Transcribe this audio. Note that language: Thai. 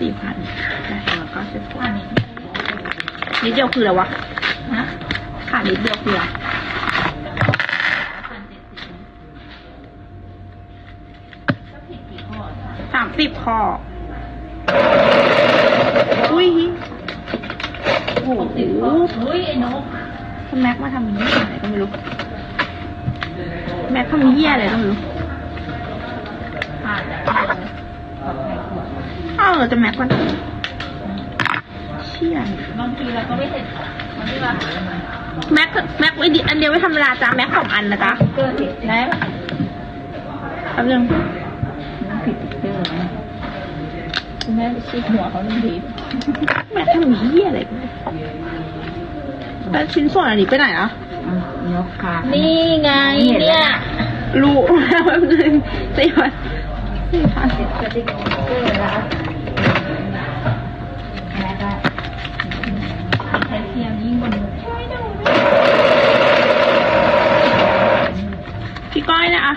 สี่พันแล้วก็สิบพันนิดเดียวคืออะไรวะขาดนิดเดียวคืออะไรสามสิบข้ออุ้ยโอ้โหคุณแม็กมาทำอย่างนี้อะไรก็ไม่รู้ แม็กทำเหี้ยอะไรก็ไม่รู้ เออจะแม็กมันเชี่ยบางทีเราก็ไม่เห็นมันไม่ว่าแม็กแม็กไว้ดิอันเดียวไม่ธรรมดาจ้าแม็กสองอันนะจ๊ะเกิดเหตุได้ปะแป๊บนึงมันผิดติ๊กเกอร์นะคุณแม่ไปชี้หัวเขาหนึ่งทีแม็กทำเหี้ยอะไรกันแล้วชิ้นส่วนอันนี้ไปไหนอะนกค่ะนี่ไงเนี่ยรู้แป๊บนึงสี่พันสี่พันสติ๊กเกอร์แล้ว พี่ก้อยนะอะ